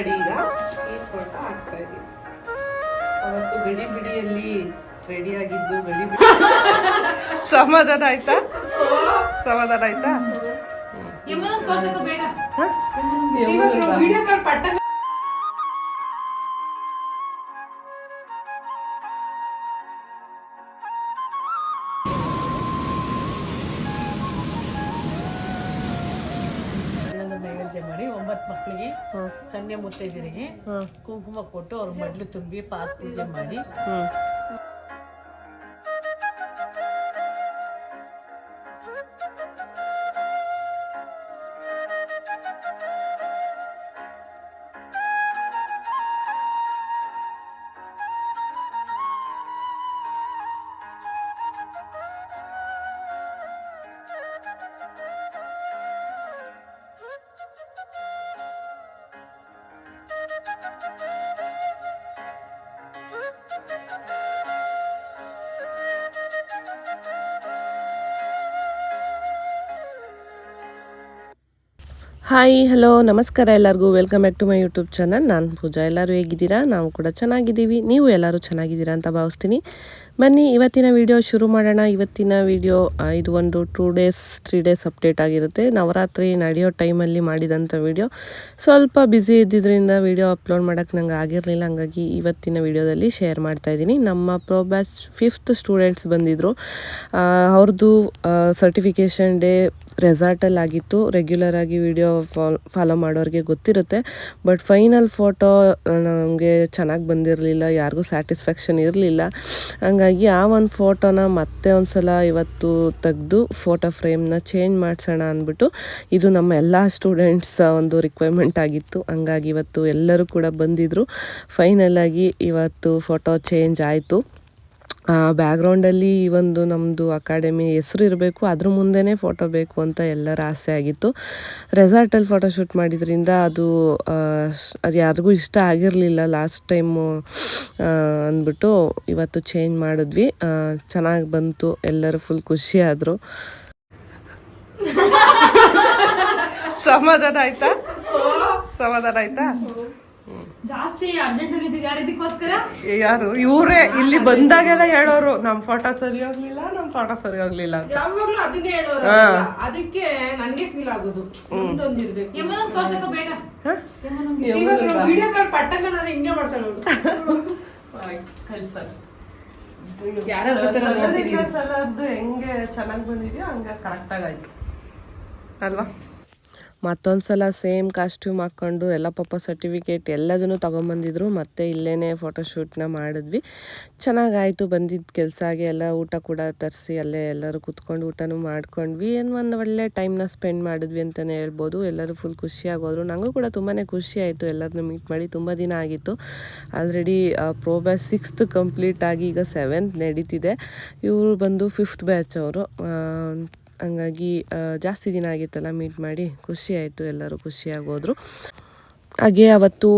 ಈಗ ಈ ಫೋಟೋ ಹಾಕ್ತಾ ಇದೆ ಅವತ್ತು ಗಡಿ ಬಿಡಿಯಲ್ಲಿ ರೆಡಿ ಆಗಿದ್ದು ಗಡಿ ಬಿಡಿ. ಸಮಾಧಾನ ಆಯ್ತಾ? ಸಮಾಧಾನ ಆಯ್ತಾ? ವಿಡಿಯೋ ಕಾಲ್ ಪಟ್ಟ ನೈವೇದ್ಯ ಮಾಡಿ ಒಂಬತ್ತು ಮಕ್ಕಳಿಗೆ ಕನ್ಯಾ ಮುತ್ತೈದರಿಗೆ ಕುಂಕುಮ ಕೊಟ್ಟು ಅವ್ರ ಮಡ್ಲು ತುಂಬಿ ಪಾತ್ ಪೂಜೆ ಮಾಡಿ ಹಾಯ್ ಹಲೋ ನಮಸ್ಕಾರ ಎಲ್ಲರಿಗೂ. Welcome back to my YouTube channel ನಾನು ಪೂಜಾ. ಎಲ್ಲರೂ ಹೇಗಿದ್ದೀರಾ? ನಾವು ಕೂಡ ಚೆನ್ನಾಗಿದ್ದೀವಿ. ನೀವು ಎಲ್ಲರೂ ಚೆನ್ನಾಗಿದ್ದೀರಾ ಅಂತ ಭಾವಿಸ್ತೀನಿ. ಬನ್ನಿ, ಇವತ್ತಿನ ವಿಡಿಯೋ ಶುರು ಮಾಡೋಣ. ಇವತ್ತಿನ ವಿಡಿಯೋ ಇದು ಒಂದು two days three days update ಆಗಿರುತ್ತೆ. ನವರಾತ್ರಿ ನಡೆಯೋ ಟೈಮಲ್ಲಿ ಮಾಡಿದಂಥ ವಿಡಿಯೋ ಸ್ವಲ್ಪ ಬ್ಯುಸಿ ಇದ್ದಿದ್ದರಿಂದ ವಿಡಿಯೋ ಅಪ್ಲೋಡ್ ಮಾಡೋಕ್ಕೆ ನಂಗೆ ಆಗಿರಲಿಲ್ಲ. ಹಂಗಾಗಿ ಇವತ್ತಿನ ವಿಡಿಯೋದಲ್ಲಿ ಶೇರ್ ಮಾಡ್ತಾ ಇದ್ದೀನಿ. ನಮ್ಮ ಪ್ರೋಬ್ಯಾಚ್ ಫಿಫ್ತ್ ಸ್ಟೂಡೆಂಟ್ಸ್ ಬಂದಿದ್ದರು ಅವ್ರದ್ದು ಸರ್ಟಿಫಿಕೇಷನ್ ಡೇ ರೆಸಾರ್ಟಲ್ಲಿ ಆಗಿತ್ತು. ರೆಗ್ಯುಲರ್ ಆಗಿ ವಿಡಿಯೋ ಫಾಲೋ ಮಾಡೋರಿಗೆ ಗೊತ್ತಿರುತ್ತೆ. ಬಟ್ ಫೈನಲ್ ಫೋಟೋ ನಮಗೆ ಚೆನ್ನಾಗಿ ಬಂದಿರಲಿಲ್ಲ. ಯಾರಿಗೂ ಸ್ಯಾಟಿಸ್ಫ್ಯಾಕ್ಷನ್ ಇರಲಿಲ್ಲ. ಹಂಗಾಗಿ ಆ ಒಂದು ಫೋಟೋನ ಮತ್ತೆ ಒಂದು ಸಲ ಇವತ್ತು ತೆಗೆದು ಫೋಟೋ ಫ್ರೇಮ್ನ ಚೇಂಜ್ ಮಾಡಿಸೋಣ ಅಂದ್ಬಿಟ್ಟು ಇದು ನಮ್ಮ ಎಲ್ಲ ಸ್ಟೂಡೆಂಟ್ಸ್ ಒಂದು ರಿಕ್ವೈರ್ಮೆಂಟ್ ಆಗಿತ್ತು. ಹಂಗಾಗಿ ಇವತ್ತು ಎಲ್ಲರೂ ಕೂಡ ಬಂದಿದ್ದರು ಫೈನಲ್ ಆಗಿ ಇವತ್ತು ಫೋಟೋ ಚೇಂಜ್ ಆಯಿತು. ಬ್ಯಾಕ್ಗ್ರೌಂಡಲ್ಲಿ ಈ ಒಂದು ನಮ್ಮದು ಅಕಾಡೆಮಿ ಹೆಸರು ಇರಬೇಕು, ಅದ್ರ ಮುಂದೆನೇ ಫೋಟೋ ಬೇಕು ಅಂತ ಎಲ್ಲರ ಆಸೆ ಆಗಿತ್ತು. ರೆಸಾರ್ಟಲ್ಲಿ ಫೋಟೋ ಶೂಟ್ ಮಾಡಿದ್ರಿಂದ ಅದು ಅದು ಯಾರಿಗೂ ಇಷ್ಟ ಆಗಿರಲಿಲ್ಲ. ಲಾಸ್ಟ್ ಟೈಮು ಅಂದ್ಬಿಟ್ಟು ಇವತ್ತು ಚೇಂಜ್ ಮಾಡಿದ್ವಿ. ಚೆನ್ನಾಗಿ ಬಂತು. ಎಲ್ಲರೂ ಫುಲ್ ಖುಷಿ ಆದರು. ಸಮಾಧಾನ ಆಯ್ತಾ? ಸಮಾಧಾನ ಆಯ್ತಾ? ಜಾಸ್ತಿ ಅರ್ಜೆಂಟ್ ಇದ್ದಿದ್ದು ಯಾರು ಇದಕ್ಕೋಸ್ಕರ? ಯಾರು? ಇವರೇ. ಇಲ್ಲಿ ಬಂದಾಗೆಲ್ಲ ಹೇಳೋರು ನಮ್ಮ ಫೋಟೋ ಸರಿ ಹೋಗ್ಲಿಲ್ಲ ನಮ್ ಫೋಟೋ ಸರಿ ಹೋಗ್ಲಿಲ್ಲ ಅಂತ. ಯಾವಾಗ್ಲೂ ಅದನ್ನೇ ಹೇಳೋರು ಅದಕ್ಕೆ ನನಗೆ ಫೀಲ್ ಆಗೋದು. ಬೇಗ. ಇವಾಗ ವಿಡಿಯೋ ಕಾಲ್ ಪಟ್ಟಂಗ ನಾನು ಹಿಂಗೆ ಮಾಡ್ತಾಳೆ ಅವ್ಳು. ಯಾರ್ಯಾರ್ ಬರ್ತಾರೋ ನೋಡ್ತೀನಿ. ಅದು ಹೆಂಗೆ ಚೆನ್ನಾಗಿ ಬಂದಿದೆಯೋ ಹಂಗೆ ಕರೆಕ್ಟಾಗಿ ಆಯ್ತು. ಅಲ್ವಾ? ಮತ್ತೊಂದು ಸಲ ಸೇಮ್ ಕಾಸ್ಟ್ಯೂಮ್ ಹಾಕ್ಕೊಂಡು ಎಲ್ಲ ಪಾಪ ಸರ್ಟಿಫಿಕೇಟ್ ಎಲ್ಲದನ್ನು ತೊಗೊಂಬಂದಿದ್ರು. ಮತ್ತೆ ಇಲ್ಲೇ ಫೋಟೋಶೂಟ್ನ ಮಾಡಿದ್ವಿ. ಚೆನ್ನಾಗಾಯಿತು ಬಂದಿದ್ದ ಕೆಲಸ ಆಗಿ ಎಲ್ಲ ಊಟ ಕೂಡ ತರಿಸಿ ಅಲ್ಲೇ ಎಲ್ಲರೂ ಕೂತ್ಕೊಂಡು ಊಟನೂ ಮಾಡ್ಕೊಂಡ್ವಿ. ಏನು ಒಂದು ಒಳ್ಳೆ ಟೈಮ್ನ ಸ್ಪೆಂಡ್ ಮಾಡಿದ್ವಿ ಅಂತಲೇ ಹೇಳ್ಬೋದು. ಎಲ್ಲರೂ ಫುಲ್ ಖುಷಿಯಾಗೋದ್ರು. ನನಗೂ ಕೂಡ ತುಂಬಾ ಖುಷಿ ಆಯಿತು ಎಲ್ಲರನ್ನೂ ಮೀಟ್ ಮಾಡಿ. ತುಂಬ ದಿನ ಆಗಿತ್ತು. Already pro batch sixth complete ಆಗಿ ಈಗ ಸೆವೆಂತ್ ನಡೀತಿದೆ. ಇವರು ಬಂದು ಫಿಫ್ತ್ ಬ್ಯಾಚ್ ಅವರು. ಹಂಗಾಗಿ ಜಾಸ್ತಿ ದಿನ ಆಗಿತ್ತಲ್ಲ ಮೀಟ್ ಮಾಡಿ ಖುಷಿ ಆಯಿತು ಎಲ್ಲರೂ ಖುಷಿಯಾಗೋದ್ರು ಹಾಗೆ ಅವತ್ತು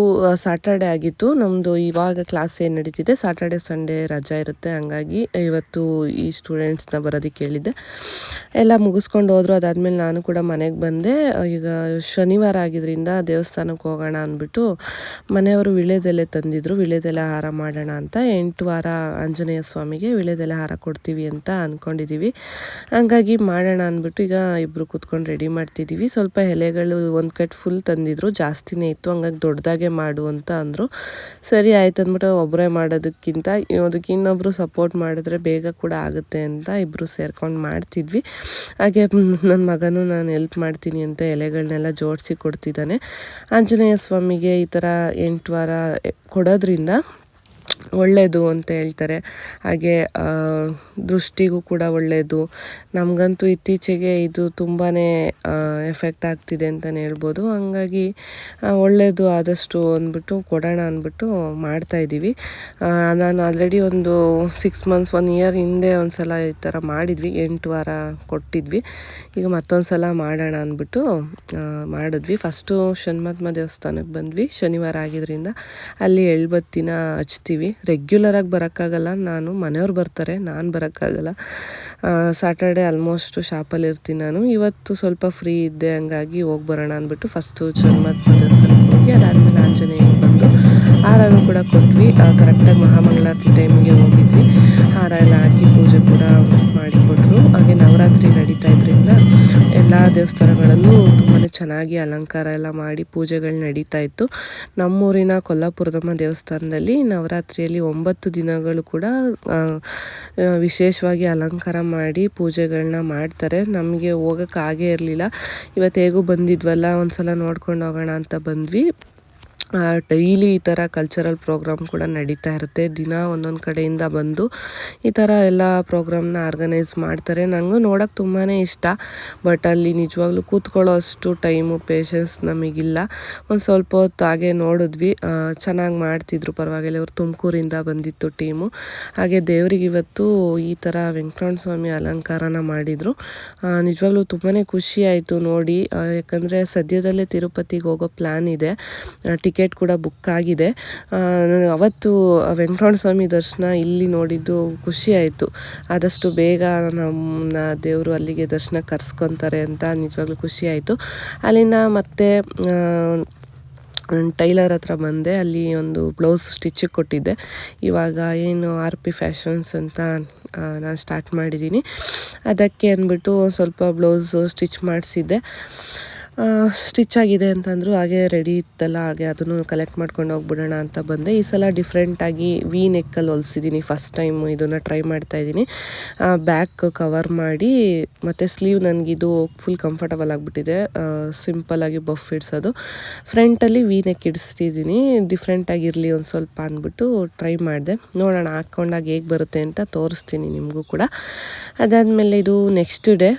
ಸಾಟರ್ಡೆ ಆಗಿತ್ತು. ನಮ್ಮದು ಇವಾಗ ಕ್ಲಾಸ್ ಏನು ನಡೀತಿದೆ ಸಾಟರ್ಡೆ ಸಂಡೇ ರಜಾ ಇರುತ್ತೆ. ಹಂಗಾಗಿ ಇವತ್ತು ಈ ಸ್ಟೂಡೆಂಟ್ಸ್ನ ಬರೋದಕ್ಕೆ ಹೇಳಿದ್ದೆ. ಎಲ್ಲ ಮುಗಿಸ್ಕೊಂಡು ಹೋದ್ರು. ಅದಾದಮೇಲೆ ನಾನು ಕೂಡ ಮನೆಗೆ ಬಂದೆ. ಈಗ ಶನಿವಾರ ಆಗಿದ್ದರಿಂದ ದೇವಸ್ಥಾನಕ್ಕೆ ಹೋಗೋಣ ಅಂದ್ಬಿಟ್ಟು ಮನೆಯವರು ವಿಳೆದೆಲೆ ತಂದಿದ್ರು. ವಿಳೆದೆಲೆ ಹಾರ ಮಾಡೋಣ ಅಂತ. ಎಂಟು ವಾರ ಆಂಜನೇಯ ಸ್ವಾಮಿಗೆ ವಿಳೆದೆಲೆ ಹಾರ ಕೊಡ್ತೀವಿ ಅಂತ ಅಂದ್ಕೊಂಡಿದ್ದೀವಿ ಹಂಗಾಗಿ ಮಾಡೋಣ ಅಂದ್ಬಿಟ್ಟು ಈಗ ಇಬ್ಬರು ಕೂತ್ಕೊಂಡು ರೆಡಿ ಮಾಡ್ತಿದ್ದೀವಿ ಸ್ವಲ್ಪ ಎಲೆಗಳು ಒಂದು ಕಟ್ ಫುಲ್ ತಂದಿದ್ರು. ಜಾಸ್ತಿನೇ ಇತ್ತು. ಹಂಗಾಗಿ ದೊಡ್ಡದಾಗೆ ಮಾಡು ಅಂತ ಅಂದರು. ಸರಿ ಆಯ್ತು ಅಂದ್ಬಿಟ್ಟು ಒಬ್ಬರೇ ಮಾಡೋದಕ್ಕಿಂತ ಅದಕ್ಕೆ ಇನ್ನೊಬ್ಬರು ಸಪೋರ್ಟ್ ಮಾಡಿದ್ರೆ ಬೇಗ ಕೂಡ ಆಗುತ್ತೆ ಅಂತ ಇಬ್ಬರು ಸೇರ್ಕೊಂಡು ಮಾಡ್ತಿದ್ವಿ. ಹಾಗೆ ನನ್ನ ಮಗನೂ ನಾನು ಎಲ್ಪ್ ಮಾಡ್ತೀನಿ ಅಂತ ಎಲೆಗಳನ್ನೆಲ್ಲ ಜೋಡಿಸಿ ಕೊಡ್ತಿದ್ದಾನೆ. ಆಂಜನೇಯ ಸ್ವಾಮಿಗೆ ಈ ಥರ ಎಂಟು ವಾರ ಕೊಡೋದ್ರಿಂದ ಒಳ್ಳೆಯದು ಅಂತ ಹೇಳ್ತಾರೆ. ಹಾಗೆ ದೃಷ್ಟಿಗೂ ಕೂಡ ಒಳ್ಳೆಯದು ನಮಗಂತೂ ಇತ್ತೀಚೆಗೆ ಇದು ತುಂಬಾ ಎಫೆಕ್ಟ್ ಆಗ್ತಿದೆ ಅಂತಲೇ ಹೇಳ್ಬೋದು. ಹಂಗಾಗಿ ಒಳ್ಳೆಯದು ಆದಷ್ಟು ಅಂದ್ಬಿಟ್ಟು, ಕೊಡೋಣ ಅಂದ್ಬಿಟ್ಟು ಮಾಡ್ತಾಯಿದ್ದೀವಿ ನಾನು ಆಲ್ರೆಡಿ ಒಂದು ಸಿಕ್ಸ್ ಮಂತ್ಸ್ ಒನ್ ಇಯರ್ ಹಿಂದೆ ಒಂದು ಸಲ ಈ ಥರ ಮಾಡಿದ್ವಿ. ಎಂಟು ವಾರ ಕೊಟ್ಟಿದ್ವಿ. ಈಗ ಮತ್ತೊಂದು ಸಲ ಮಾಡೋಣ ಅಂದ್ಬಿಟ್ಟು ಮಾಡಿದ್ವಿ. ಫಸ್ಟು ಷಣ್ಮತ್ಮ ದೇವಸ್ಥಾನಕ್ಕೆ ಬಂದ್ವಿ. ಶನಿವಾರ ಆಗಿದ್ದರಿಂದ ಅಲ್ಲಿ ಎಳ್ಬತ್ತಿನ ಹಚ್ತೀವಿ. ರೆಗ್ಯುಲರಾಗಿ ಬರೋಕ್ಕಾಗಲ್ಲ. ನಾನು ಮನೆಯವ್ರು ಬರ್ತಾರೆ, ನಾನು ಬರೋಕ್ಕಾಗಲ್ಲ. ಸ್ಯಾಟರ್ಡೆ ಆಲ್ಮೋಸ್ಟ್ ಶಾಪಲ್ಲಿ ಇರ್ತೀನಿ ನಾನು. ಇವತ್ತು ಸ್ವಲ್ಪ ಫ್ರೀ ಇದ್ದೆ, ಹಂಗಾಗಿ ಹೋಗಿ ಬರೋಣ ಅಂದ್ಬಿಟ್ಟು ಫಸ್ಟು ಚರ್ಮದ ದೇವಸ್ಥಾನಕ್ಕೆ ಹೋಗಿ ಅದಾದಮೇಲೆ ಆಂಜನೇಯ ಬಂದು ಹಾರನೂ ಕೂಡ ಕೊಟ್ವಿ. ಕರೆಕ್ಟಾಗಿ ಮಹಾಮಂಗಳಾರತಿ ಟೈಮಿಗೆ ಹೋಗಿದ್ವಿ. ಹಾರ ಎಲ್ಲ ಹಾಕಿ ಪೂಜೆ ಕೂಡ ಮಾಡಿಕೊಟ್ರು. ಹಾಗೆ ನವರಾತ್ರಿ ನಡೀತಾ ಇದ್ರಿಂದ ಎಲ್ಲ ದೇವಸ್ಥಾನಗಳಲ್ಲೂ ತುಂಬಾ ಚೆನ್ನಾಗಿ ಅಲಂಕಾರ ಎಲ್ಲ ಮಾಡಿ ಪೂಜೆಗಳು ನಡೀತಾ ಇತ್ತು. ನಮ್ಮೂರಿನ ಕೊಲ್ಲಾಪುರದಮ್ಮ ದೇವಸ್ಥಾನದಲ್ಲಿ ನವರಾತ್ರಿಯಲ್ಲಿ ಒಂಬತ್ತು ದಿನಗಳು ಕೂಡ ವಿಶೇಷವಾಗಿ ಅಲಂಕಾರ ಮಾಡಿ ಪೂಜೆಗಳನ್ನ ಮಾಡ್ತಾರೆ. ನಮಗೆ ಹೋಗೋಕ್ಕಾಗೇ ಇರಲಿಲ್ಲ. ಇವತ್ತು ಹೇಗೂ ಬಂದಿದ್ವಲ್ಲ, ಒಂದ್ಸಲ ನೋಡ್ಕೊಂಡು ಹೋಗೋಣ ಅಂತ ಬಂದ್ವಿ. ಡೈಲಿ ಈ ಥರ ಕಲ್ಚರಲ್ ಪ್ರೋಗ್ರಾಮ್ ಕೂಡ ನಡೀತಾ ಇರುತ್ತೆ. ದಿನ ಒಂದೊಂದು ಕಡೆಯಿಂದ ಬಂದು ಈ ಥರ ಎಲ್ಲ ಪ್ರೋಗ್ರಾಮ್ನ ಆರ್ಗನೈಸ್ ಮಾಡ್ತಾರೆ. ನನಗೂ ನೋಡೋಕೆ ತುಂಬಾ ಇಷ್ಟ. ಬಟ್ ಅಲ್ಲಿ ನಿಜವಾಗ್ಲೂ ಕೂತ್ಕೊಳ್ಳೋ ಅಷ್ಟು ಟೈಮು ಪೇಷನ್ಸ್ ನಮಗಿಲ್ಲ. ಒಂದು ಸ್ವಲ್ಪ ಹೊತ್ತು ಹಾಗೆ ನೋಡಿದ್ವಿ. ಚೆನ್ನಾಗಿ ಮಾಡ್ತಿದ್ರು. ಪರವಾಗಿಲ್ಲ ಅವರು ತುಮಕೂರಿಂದ ಬಂದಿತ್ತು ಟೀಮು ಹಾಗೆ ದೇವರಿಗೆ ಇವತ್ತು ಈ ಥರ ವೆಂಕಟರಮಣ ಸ್ವಾಮಿ ಅಲಂಕಾರನ ಮಾಡಿದರು. ನಿಜವಾಗ್ಲೂ ತುಂಬಾ ಖುಷಿ ಆಯಿತು ನೋಡಿ. ಯಾಕಂದರೆ ಸದ್ಯದಲ್ಲೇ ತಿರುಪತಿಗೆ ಹೋಗೋ ಪ್ಲ್ಯಾನ್ ಇದೆ. ಟಿಕೆಟ್ ಕೂಡ ಬುಕ್ ಆಗಿದೆ. ಆ, ನಾನು ಅವತ್ತು ವೆಂಕಟರಮಣ ಸ್ವಾಮಿ ದರ್ಶನ ಇಲ್ಲಿ ನೋಡಿದ್ದು ಖುಷಿ ಆಯಿತು. ಆದಷ್ಟು ಬೇಗ ನಮ್ಮ ದೇವರು ಅಲ್ಲಿಗೆ ದರ್ಶನ ಕರ್ಸ್ಕೊತಾರೆ ಅಂತ ನಿಜವಾಗ್ಲೂ ಖುಷಿ ಆಯಿತು. ಅಲ್ಲಿಂದ ಮತ್ತೆ ಟೈಲರ್ ಹತ್ರ ಬಂದೆ. ಅಲ್ಲಿ ಒಂದು ಬ್ಲೌಸ್ ಸ್ಟಿಚಿಗೆ ಕೊಟ್ಟಿದ್ದೆ. ಇವಾಗ ಏನು ಆರ್ ಪಿ ಫ್ಯಾಷನ್ಸ್ ಅಂತ ನಾನು ಸ್ಟಾರ್ಟ್ ಮಾಡಿದ್ದೀನಿ. ಅದಕ್ಕೆ ಅಂದ್ಬಿಟ್ಟು ಸ್ವಲ್ಪ ಬ್ಲೌಸು ಸ್ಟಿಚ್ ಮಾಡಿಸಿದ್ದೆ. ಸ್ಟಿಚ್ ಆಗಿದೆ ಅಂತಂದರು ಹಾಗೆ ರೆಡಿ ಇತ್ತಲ್ಲ, ಹಾಗೆ ಅದನ್ನು ಕಲೆಕ್ಟ್ ಮಾಡ್ಕೊಂಡು ಹೋಗ್ಬಿಡೋಣ ಅಂತ ಬಂದೆ. ಈ ಸಲ ಡಿಫ್ರೆಂಟಾಗಿ ವಿ ನೆಕ್ಕಲ್ಲಿ ಹೊಲಿಸಿದ್ದೀನಿ ಫಸ್ಟ್ ಟೈಮ್ ಇದನ್ನು ಟ್ರೈ ಮಾಡ್ತಾ ಇದ್ದೀನಿ. ಬ್ಯಾಕ್ ಕವರ್ ಮಾಡಿ, ಮತ್ತು ಸ್ಲೀವ್ ನನಗಿದು ಫುಲ್ ಕಂಫರ್ಟಬಲ್ ಆಗಿಬಿಟ್ಟಿದೆ. ಸಿಂಪಲ್ಲಾಗಿ ಬಫ್ ಇಡ್ಸೋದು. ಫ್ರಂಟಲ್ಲಿ ವಿ ನೆಕ್ ಇಡಿಸ್ತಿದ್ದೀನಿ ಡಿಫ್ರೆಂಟಾಗಿರಲಿ ಒಂದು ಸ್ವಲ್ಪ ಅಂದ್ಬಿಟ್ಟು ಟ್ರೈ ಮಾಡಿದೆ. ನೋಡೋಣ ಹಾಕ್ಕೊಂಡಾಗ ಹೇಗೆ ಬರುತ್ತೆ ಅಂತ ತೋರಿಸ್ತೀನಿ ನಿಮಗೂ ಕೂಡ. ಅದಾದಮೇಲೆ ಇದು ನೆಕ್ಸ್ಟ್ ಡೇ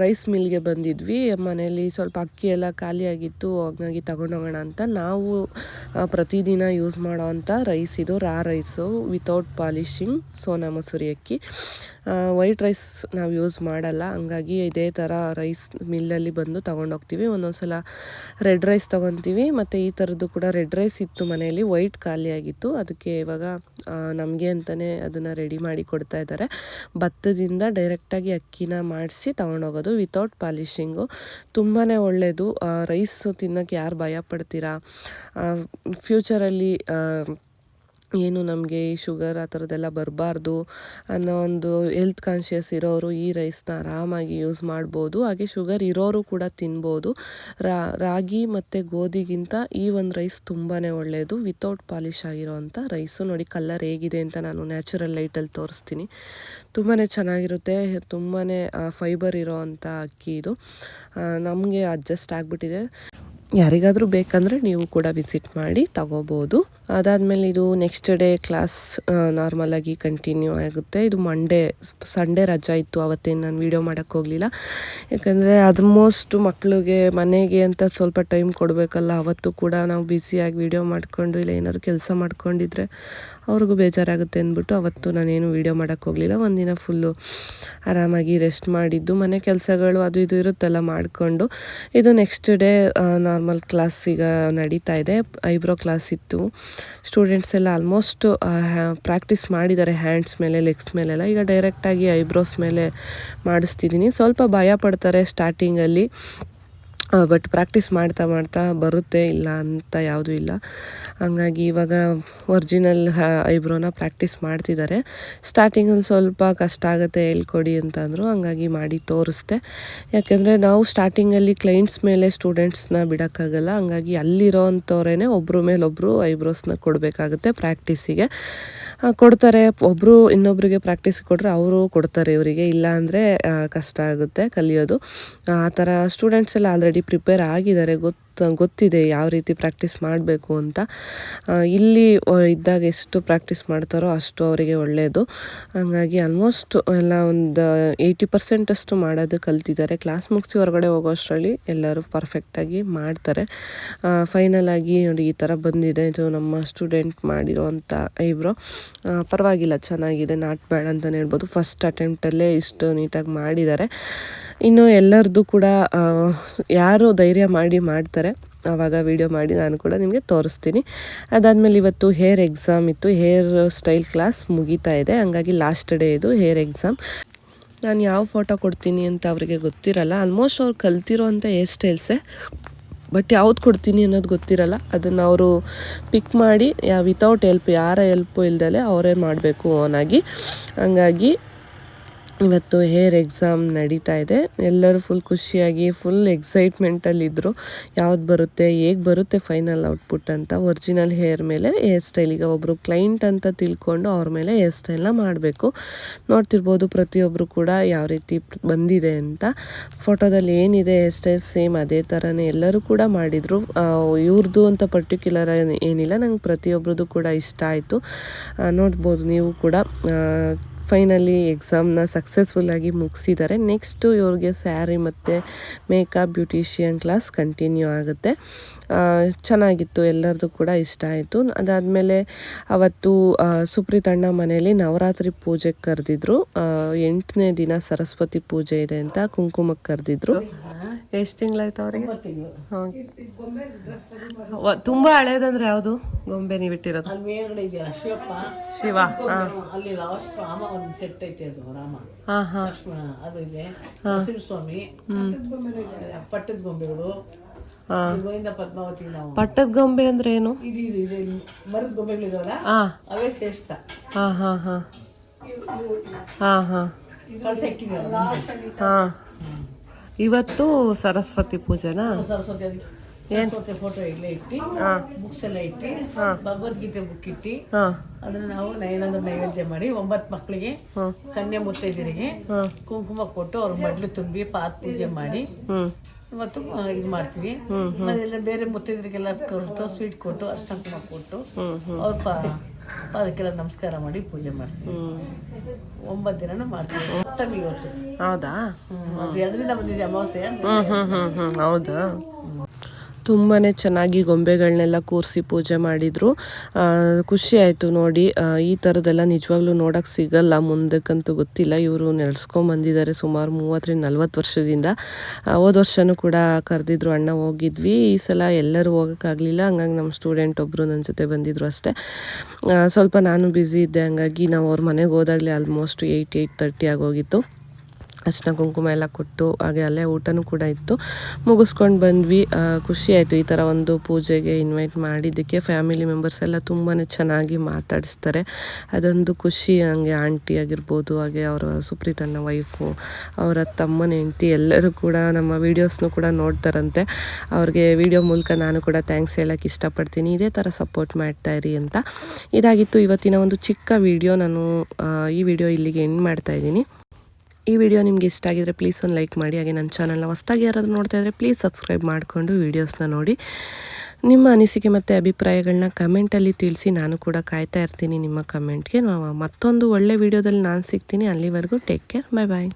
ರೈಸ್ ಮಿಲ್ಗೆ ಬಂದಿದ್ವಿ. ಮನೇಲಿ ಸ್ವಲ್ಪ ಅಕ್ಕಿ ಎಲ್ಲ ಖಾಲಿಯಾಗಿತ್ತು ಹಾಗಾಗಿ ತಗೊಂಡೋಗೋಣ ಅಂತ. ನಾವು ಪ್ರತಿದಿನ ಯೂಸ್ ಮಾಡೋ ಅಂಥ ರೈಸ್ ಇದು raw rice without polishing Sona Masuri ಅಕ್ಕಿ. ವೈಟ್ ರೈಸ್ ನಾವು ಯೂಸ್ ಮಾಡಲ್ಲ. ಹಂಗಾಗಿ ಇದೇ ಥರ ರೈಸ್ ಮಿಲ್ಲಲ್ಲಿ ಬಂದು ತೊಗೊಂಡೋಗ್ತೀವಿ. ಒಂದೊಂದು ಸಲ ರೆಡ್ ರೈಸ್ ತೊಗೊತೀವಿ. ಮತ್ತು ಈ ಥರದ್ದು ಕೂಡ ರೆಡ್ ರೈಸ್ ಇತ್ತು ಮನೆಯಲ್ಲಿ ವೈಟ್ ಖಾಲಿಯಾಗಿತ್ತು ಅದಕ್ಕೆ ಇವಾಗ ನಮಗೆ ಅಂತಲೇ ಅದನ್ನು ರೆಡಿ ಮಾಡಿ ಕೊಡ್ತಾ ಇದ್ದಾರೆ ಭತ್ತದಿಂದ ಡೈರೆಕ್ಟಾಗಿ ಅಕ್ಕಿನ ಮಾಡಿಸಿ ತೊಗೊಂಡೋಗೋದು ವಿತೌಟ್ ಪಾಲಿಶಿಂಗು ತುಂಬಾ ಒಳ್ಳೆಯದು ರೈಸ್ ತಿನ್ನೋಕ್ಕೆ ಯಾರು ಭಯ ಪಡ್ತೀರಾ ಫ್ಯೂಚರಲ್ಲಿ ಏನು ನಮಗೆ ಈ ಶುಗರ್ ಆ ಥರದ್ದೆಲ್ಲ ಬರಬಾರ್ದು ಅನ್ನೋ ಒಂದು ಹೆಲ್ತ್ ಕಾನ್ಷಿಯಸ್ ಇರೋರು ಈ ರೈಸ್ನ ಆರಾಮಾಗಿ ಯೂಸ್ ಮಾಡ್ಬೋದು. ಹಾಗೆ ಶುಗರ್ ಇರೋರು ಕೂಡ ತಿನ್ಬೋದು. ರಾಗಿ ಮತ್ತು ಗೋಧಿಗಿಂತ ಈ ಒಂದು ರೈಸ್ ತುಂಬಾ ಒಳ್ಳೆಯದು ವಿತೌಟ್ ಪಾಲಿಶ್ ಆಗಿರೋವಂಥ ರೈಸು ನೋಡಿ ಕಲ್ಲರ್ ಹೇಗಿದೆ ಅಂತ ನಾನು ನ್ಯಾಚುರಲ್ ಲೈಟಲ್ಲಿ ತೋರಿಸ್ತೀನಿ. ತುಂಬಾ ಚೆನ್ನಾಗಿರುತ್ತೆ. ತುಂಬಾ ಫೈಬರ್ ಇರೋ ಅಂಥ ಅಕ್ಕಿ ಇದು. ನಮಗೆ ಅಡ್ಜಸ್ಟ್ ಆಗಿಬಿಟ್ಟಿದೆ. ಯಾರಿಗಾದರೂ ಬೇಕಂದರೆ ನೀವು ಕೂಡ ವಿಸಿಟ್ ಮಾಡಿ ತಗೋಬೋದು. ಅದಾದಮೇಲೆ ಇದು ನೆಕ್ಸ್ಟ್ ಡೇ ಕ್ಲಾಸ್ ನಾರ್ಮಲಾಗಿ ಕಂಟಿನ್ಯೂ ಆಗುತ್ತೆ. ಇದು ಮಂಡೇ ಸಂಡೇ ರಜಾ ಇತ್ತು. ಅವತ್ತೇನು ನಾನು ವೀಡಿಯೋ ಮಾಡೋಕ್ಕೆ ಹೋಗಲಿಲ್ಲ. ಯಾಕಂದರೆ ಆಲ್ಮೋಸ್ಟ್ ಮಕ್ಕಳಿಗೆ ಮನೆಗೆ ಅಂತ ಸ್ವಲ್ಪ ಟೈಮ್ ಕೊಡಬೇಕಲ್ಲ, ಅವತ್ತು ಕೂಡ ನಾವು ಬ್ಯುಸಿಯಾಗಿ ವೀಡಿಯೋ ಮಾಡಿಕೊಂಡು ಇಲ್ಲ ಏನಾದ್ರು ಕೆಲಸ ಮಾಡ್ಕೊಂಡಿದ್ರೆ ಅವ್ರಿಗೂ ಬೇಜಾರಾಗುತ್ತೆ ಅಂದ್ಬಿಟ್ಟು ಅವತ್ತು ನಾನೇನು ವೀಡಿಯೋ ಮಾಡೋಕ್ಕೆ ಹೋಗಲಿಲ್ಲ. ಒಂದಿನ ಫುಲ್ಲು ಆರಾಮಾಗಿ ರೆಸ್ಟ್ ಮಾಡಿದ್ದು, ಮನೆ ಕೆಲಸಗಳು ಅದು ಇದು ಇರುತ್ತಲ್ಲ ಮಾಡಿಕೊಂಡು. ಇದು ನೆಕ್ಸ್ಟ್ ಡೇ ನಾರ್ಮಲ್ ಕ್ಲಾಸ್ ಈಗ ನಡೀತಾ ಇದೆ. ಐಬ್ರೋ ಕ್ಲಾಸ್ ಇತ್ತು. ಸ್ಟೂಡೆಂಟ್ಸ್ ಎಲ್ಲ ಆಲ್ಮೋಸ್ಟ್ ಪ್ರಾಕ್ಟೀಸ್ ಮಾಡಿದ್ದಾರೆ ಹ್ಯಾಂಡ್ಸ್ ಮೇಲೆ ಲೆಗ್ಸ್ ಮೇಲೆಲ್ಲ ಈಗ ಡೈರೆಕ್ಟಾಗಿ ಐಬ್ರೋಸ್ ಮೇಲೆ ಮಾಡಿಸ್ತಿದ್ದೀನಿ. ಸ್ವಲ್ಪ ಭಯ ಪಡ್ತಾರೆ ಸ್ಟಾರ್ಟಿಂಗಲ್ಲಿ ಬಟ್ ಪ್ರಾಕ್ಟೀಸ್ ಮಾಡ್ತಾ ಮಾಡ್ತಾ ಬರುತ್ತೆ ಇಲ್ಲ ಅಂತ ಯಾವುದೂ ಇಲ್ಲ. ಹಂಗಾಗಿ ಇವಾಗ ಒರಿಜಿನಲ್ ಐಬ್ರೋನ ಪ್ರಾಕ್ಟೀಸ್ ಮಾಡ್ತಿದ್ದಾರೆ. ಸ್ಟಾರ್ಟಿಂಗಲ್ಲಿ ಸ್ವಲ್ಪ ಕಷ್ಟ ಆಗುತ್ತೆ ಹೇಳ್ಕೊಡಿ ಅಂತಂದರು, ಹಂಗಾಗಿ ಮಾಡಿ ತೋರಿಸ್ದೆ. ಯಾಕೆಂದರೆ ನಾವು ಸ್ಟಾರ್ಟಿಂಗಲ್ಲಿ ಕ್ಲೈಂಟ್ಸ್ ಮೇಲೆ ಸ್ಟೂಡೆಂಟ್ಸ್ನ ಬಿಡೋಕ್ಕಾಗಲ್ಲ, ಹಂಗಾಗಿ ಅಲ್ಲಿರೋ ಅಂಥವ್ರೇ ಒಬ್ಬರು ಮೇಲೊಬ್ಬರು ಐಬ್ರೋಸ್ನ ಕೊಡಬೇಕಾಗುತ್ತೆ ಪ್ರಾಕ್ಟೀಸಿಗೆ ಕೊಡ್ತಾರೆ. ಒಬ್ಬರು ಇನ್ನೊಬ್ಬರಿಗೆ ಪ್ರಾಕ್ಟೀಸ್ ಕೊಟ್ಟರೆ ಅವರು ಕೊಡ್ತಾರೆ. ಇವರಿಗೆ ಇಲ್ಲ ಅಂದರೆ ಕಷ್ಟ ಆಗುತ್ತೆ ಕಲಿಯೋದು. ಆ ಥರ ಸ್ಟೂಡೆಂಟ್ಸ್ ಎಲ್ಲ ಆಲ್ರೆಡಿ ಪ್ರಿಪೇರ್ ಆಗಿದ್ದಾರೆ. ಗೊತ್ತು ಗೊತ್ತಿದೆ ಯಾವ ರೀತಿ ಪ್ರಾಕ್ಟೀಸ್ ಮಾಡಬೇಕು ಅಂತ. ಇಲ್ಲಿ ಇದ್ದಾಗ ಎಷ್ಟು ಪ್ರಾಕ್ಟೀಸ್ ಮಾಡ್ತಾರೋ ಅಷ್ಟು ಅವರಿಗೆ ಒಳ್ಳೆಯದು ಹಂಗಾಗಿ ಆಲ್ಮೋಸ್ಟ್ ಎಲ್ಲ ಒಂದು ಏಯ್ಟಿ ಪರ್ಸೆಂಟ್ ಅಷ್ಟು ಮಾಡೋದು ಕಲ್ತಿದ್ದಾರೆ. ಕ್ಲಾಸ್ ಮುಗಿಸಿ ಹೊರಗಡೆ ಹೋಗೋ ಅಷ್ಟರಲ್ಲಿ ಎಲ್ಲರೂ ಪರ್ಫೆಕ್ಟಾಗಿ ಮಾಡ್ತಾರೆ. ಫೈನಲ್ ಆಗಿ ನೋಡಿ ಈ ಥರ ಬಂದಿದೆ, ಇದು ನಮ್ಮ ಸ್ಟೂಡೆಂಟ್ ಮಾಡಿರೋವಂಥ ಐಬ್ರೋ. ಪರವಾಗಿಲ್ಲ, ಚೆನ್ನಾಗಿದೆ ನಾಟ್ ಬ್ಯಾಡ್ ಅಂತಲೇ ಹೇಳ್ಬೋದು. ಫಸ್ಟ್ ಅಟೆಂಪ್ಟಲ್ಲೇ ಇಷ್ಟು ನೀಟಾಗಿ ಮಾಡಿದ್ದಾರೆ. ಇನ್ನು ಎಲ್ಲರದ್ದು ಕೂಡ ಯಾರು ಧೈರ್ಯ ಮಾಡಿ ಮಾಡ್ತಾರೆ ಆವಾಗ ವೀಡಿಯೋ ಮಾಡಿ ನಾನು ಕೂಡ ನಿಮಗೆ ತೋರಿಸ್ತೀನಿ. ಅದಾದಮೇಲೆ ಇವತ್ತು ಹೇರ್ ಎಕ್ಸಾಮ್ ಇತ್ತು. ಹೇರ್ ಸ್ಟೈಲ್ ಕ್ಲಾಸ್ ಮುಗೀತಾ ಇದೆ. ಹಂಗಾಗಿ ಲಾಸ್ಟ್ ಡೇ ಇದು ಹೇರ್ ಎಕ್ಸಾಮ್ ನಾನು ಯಾವ ಫೋಟೋ ಕೊಡ್ತೀನಿ ಅಂತ ಅವರಿಗೆ ಗೊತ್ತಿರಲ್ಲ. ಆಲ್ಮೋಸ್ಟ್ ಅವ್ರು ಕಲ್ತಿರೋ ಅಂಥ ಹೇರ್ ಸ್ಟೈಲ್ಸೇ ಬಟ್ ಯಾವ್ದು ಕೊಡ್ತೀನಿ ಅನ್ನೋದು ಗೊತ್ತಿರಲ್ಲ. ಅದನ್ನು ಅವರು ಪಿಕ್ ಮಾಡಿ, ಯಾ ವಿತೌಟ್ ಹೆಲ್ಪ್ ಯಾರ ಹೆಲ್ಪು ಇಲ್ದಲೆ ಅವರೇ ಮಾಡಬೇಕು ಓನಾಗಿ ಹಂಗಾಗಿ ಇವತ್ತು ಹೇರ್ ಎಕ್ಸಾಮ್ ನಡೀತಾ ಇದೆ. ಎಲ್ಲರೂ ಫುಲ್ ಖುಷಿಯಾಗಿ ಫುಲ್ ಎಕ್ಸೈಟ್ಮೆಂಟಲ್ಲಿದ್ದರು ಯಾವ್ದು ಬರುತ್ತೆ, ಹೇಗೆ ಬರುತ್ತೆ ಫೈನಲ್ ಔಟ್ಪುಟ್ ಅಂತ ಒರಿಜಿನಲ್ ಹೇರ್ ಮೇಲೆ ಹೇರ್ ಸ್ಟೈಲಿಗೆ ಒಬ್ಬರು ಕ್ಲೈಂಟ್ ಅಂತ ತಿಳ್ಕೊಂಡು ಅವ್ರ ಮೇಲೆ ಹೇರ್ ಸ್ಟೈಲ್ನ ಮಾಡಬೇಕು. ನೋಡ್ತಿರ್ಬೋದು ಪ್ರತಿಯೊಬ್ಬರು ಕೂಡ ಯಾವ ರೀತಿ ಬಂದಿದೆ ಅಂತ. ಫೋಟೋದಲ್ಲಿ ಏನಿದೆ ಹೇರ್ ಸ್ಟೈಲ್ ಸೇಮ್ ಅದೇ ಥರನೇ ಎಲ್ಲರೂ ಕೂಡ ಮಾಡಿದರು. ಇವ್ರದ್ದು ಅಂತ ಪರ್ಟಿಕ್ಯುಲರ್ ಏನಿಲ್ಲ, ನಂಗೆ ಪ್ರತಿಯೊಬ್ಬರದ್ದು ಕೂಡ ಇಷ್ಟ ಆಯಿತು. ನೋಡ್ಬೋದು ನೀವು ಕೂಡ. ಫೈನಲಿ ಎಕ್ಸಾಮ್ನ ಸಕ್ಸಸ್ಫುಲ್ಲಾಗಿ ಮುಗಿಸಿದ್ದಾರೆ ನೆಕ್ಸ್ಟು ಇವ್ರಿಗೆ ಸ್ಯಾರಿ ಮತ್ತು ಮೇಕಪ್ ಬ್ಯೂಟಿಷಿಯನ್ ಕ್ಲಾಸ್ ಕಂಟಿನ್ಯೂ ಆಗುತ್ತೆ. ಚೆನ್ನಾಗಿತ್ತು, ಎಲ್ಲರದು ಕೂಡ ಇಷ್ಟ ಆಯಿತು. ಅದಾದಮೇಲೆ ಅವತ್ತು ಸುಪ್ರೀತಣ್ಣ ಮನೆಯಲ್ಲಿ ನವರಾತ್ರಿ ಪೂಜೆಗೆ ಕರೆದಿದ್ರು. ಎಂಟನೇ ದಿನ ಸರಸ್ವತಿ ಪೂಜೆ ಇದೆ ಅಂತ ಕುಂಕುಮಕ್ಕೆ ಕರೆದಿದ್ರು. ಎಷ್ಟು ತಿಂಗಳಾಯ್ತು ಅವರಿಗೆ? ತುಂಬ ಹಳೇದಂದ್ರೆ ಯಾವುದು? ಗೊಂಬೆ ನೀವು ಇಟ್ಟಿರೋದು. ಅಲ್ಲಿ ಮೇಲ್ಗಡೆ ಇದೆಯಲ್ಲ ಶಿವಪ್ಪ. ಶಿವ ಹಾಂ. ಅಲ್ಲಿ ಲಾಸ್ಟ್ ರಾಮ ಒಂದು ಸೆಟ್ ಐತೆ ಅದು ರಾಮ. ಹಾಂ ಹಾಂ. ಲಕ್ಷ್ಮಣ ಅದು ಇದೆ. ನರಸಿಂಹಸ್ವಾಮಿ. ಪಟ್ಟದ ಗೊಂಬೆಗಳು. ಹಾಂ. ಗೋವಿಂದ ಪದ್ಮಾವತಿ ನಾವು. ಪಟ್ಟದ ಗೊಂಬೆ ಅಂದ್ರೆ ಏನು? ಇದು ಇದು ಇದೆ ಮರದ ಗೊಂಬೆಗಳಿದಾವಲ್ಲ? ಹಾಂ. ಅವೇ ಶ್ರೇಷ್ಠ. ಹಾ ಹಾ ಹಾ. ಹಾ ಹಾಂ. ಕಳ್ಸ ಹಾ ಹಾಂ. ಇವತ್ತು ಸರಸ್ವತಿ ಪೂಜೆನಾ? ಸರಸ್ವತಿ ಸರಸ್ವತಿ ಫೋಟೋ ಇಲ್ಲೇ ಇಟ್ಟು ಬುಕ್ಸ್ ಎಲ್ಲ ಇಟ್ಟು ಭಗವದ್ಗೀತೆ ಬುಕ್ ಇಟ್ಟು ಅದನ್ನ ನಾವು ನಯನಂದ್ರ ನೈವೇದ್ಯ ಮಾಡಿ ಒಂಬತ್ತು ಮಕ್ಕಳಿಗೆ ಕನ್ಯಾ ಮುತ್ತೈದರಿಗೆ ಕುಂಕುಮ ಕೊಟ್ಟು ಅವ್ರ ಮಡ್ಲು ತುಂಬಿ ಪಾತ್ ಪೂಜೆ ಮಾಡಿ ಇವತ್ತು ಇದು ಮಾಡ್ತೀವಿ. ಮನೆಯಲ್ಲ ಬೇರೆ ಮುತ್ತೈದರಿಗೆಲ್ಲ ಕೊಟ್ಟು ಸ್ವೀಟ್ ಕೊಟ್ಟು ಅಷ್ಟಂತ ಕೊಟ್ಟು ಅವ್ರ ಪಾ ಅದಕ್ಕೆಲ್ಲ ನಮಸ್ಕಾರ ಮಾಡಿ ಪೂಜೆ ಮಾಡ್ತೀವಿ. ಒಂಬತ್ತು ದಿನನೂ ಮಾಡ್ತೀವಿ. ಇವತ್ತು. ಹೌದಾ. ಅದು ಎರಡು ದಿನ ಬಂದಿದೆ ಅಮಾವಾಸ್ಯೆ ಹೌದಾ. ತುಂಬಾ ಚೆನ್ನಾಗಿ ಗೊಂಬೆಗಳನ್ನೆಲ್ಲ ಕೂರಿಸಿ ಪೂಜೆ ಮಾಡಿದರು. ಖುಷಿ ಆಯಿತು ನೋಡಿ. ಈ ಥರದ್ದೆಲ್ಲ ನಿಜವಾಗ್ಲೂ ನೋಡೋಕ್ಕೆ ಸಿಗಲ್ಲ, ಮುಂದಕ್ಕಂತೂ ಗೊತ್ತಿಲ್ಲ. ಇವರು ನೆಡ್ಸ್ಕೊಂಬಂದಿದ್ದಾರೆ ಸುಮಾರು ಮೂವತ್ತರಿಂದ ನಲ್ವತ್ತು ವರ್ಷದಿಂದ. ಹೋದ ವರ್ಷನೂ ಕೂಡ ಕರೆದಿದ್ರು ಅಣ್ಣ, ಹೋಗಿದ್ವಿ. ಈ ಸಲ ಎಲ್ಲರೂ ಹೋಗೋಕ್ಕಾಗಲಿಲ್ಲ ಹಂಗಾಗಿ ನಮ್ಮ ಸ್ಟೂಡೆಂಟ್ ಒಬ್ಬರು ನನ್ನ ಜೊತೆ ಬಂದಿದ್ರು ಅಷ್ಟೇ. ಸ್ವಲ್ಪ ನಾನು ಬ್ಯುಸಿ ಇದ್ದೆ, ಹಂಗಾಗಿ ನಾವು ಅವ್ರ ಮನೆಗೆ ಹೋದಾಗಲೇ ಆಲ್ಮೋಸ್ಟ್ ಏಯ್ಟ್ ಏಯ್ಟ್ ತರ್ಟಿ ಆಗೋಗಿತ್ತು. ಅರ್ಶಿನ ಕುಂಕುಮ ಎಲ್ಲ ಕೊಟ್ಟು ಹಾಗೆ ಅಲ್ಲೇ ಊಟನೂ ಕೂಡ ಇತ್ತು. ಮುಗಿಸ್ಕೊಂಡು ಬಂದ್ವಿ. ಖುಷಿ ಆಯಿತು ಈ ಥರ ಒಂದು ಪೂಜೆಗೆ ಇನ್ವೈಟ್ ಮಾಡಿದ್ದಕ್ಕೆ. ಫ್ಯಾಮಿಲಿ ಮೆಂಬರ್ಸ್ ಎಲ್ಲ ತುಂಬಾ ಚೆನ್ನಾಗಿ ಮಾತಾಡಿಸ್ತಾರೆ. ಅದೊಂದು ಖುಷಿ ಹಂಗೆ ಆಂಟಿ ಆಗಿರ್ಬೋದು, ಹಾಗೆ ಅವರ ಸುಪ್ರೀತಣ್ಣ ವೈಫು ಅವರ ತಮ್ಮನ ಹೆಂಡತಿ ಎಲ್ಲರೂ ಕೂಡ ನಮ್ಮ ವೀಡಿಯೋಸ್ನು ಕೂಡ ನೋಡ್ತಾರಂತೆ. ಅವ್ರಿಗೆ ವಿಡಿಯೋ ಮೂಲಕ ನಾನು ಕೂಡ ಥ್ಯಾಂಕ್ಸ್ ಹೇಳೋಕ್ಕೆ ಇಷ್ಟಪಡ್ತೀನಿ. ಇದೇ ಥರ ಸಪೋರ್ಟ್ ಮಾಡ್ತಾ ಇರಿ ಅಂತ. ಇದಾಗಿತ್ತು ಇವತ್ತಿನ ಒಂದು ಚಿಕ್ಕ ವಿಡಿಯೋ ನಾನು ಈ ವಿಡಿಯೋ ಇಲ್ಲಿಗೆ ಎಂಡ್ ಮಾಡ್ತಾ ಇದ್ದೀನಿ. ಈ ವಿಡಿಯೋ ನಿಮ್ಗೆ ಇಷ್ಟ ಆಗಿದ್ರೆ ಪ್ಲೀಸ್ ಒಂದು ಲೈಕ್ ಮಾಡಿ, ಹಾಗೆ ನನ್ನ ಚಾನಲ್ನ ಹೊಸ್ದಾಗಿ ಯಾರಾದರೂ ನೋಡ್ತಾ ಇದ್ದರೆ ಪ್ಲೀಸ್ ಸಬ್ಸ್ಕ್ರೈಬ್ ಮಾಡಿಕೊಂಡು ವೀಡಿಯೋಸ್ನ ನೋಡಿ. ನಿಮ್ಮ ಅನಿಸಿಕೆ ಮತ್ತು ಅಭಿಪ್ರಾಯಗಳನ್ನ ಕಮೆಂಟಲ್ಲಿ ತಿಳಿಸಿ, ನಾನು ಕೂಡ ಕಾಯ್ತಾ ಇರ್ತೀನಿ ನಿಮ್ಮ ಕಮೆಂಟ್ಗೆ ಮತ್ತೊಂದು ಒಳ್ಳೆ ವಿಡಿಯೋದಲ್ಲಿ ನಾನು ಸಿಗ್ತೀನಿ. ಅಲ್ಲಿವರೆಗೂ ಟೇಕ್ ಕೇರ್ ಬೈ ಬಾಯ್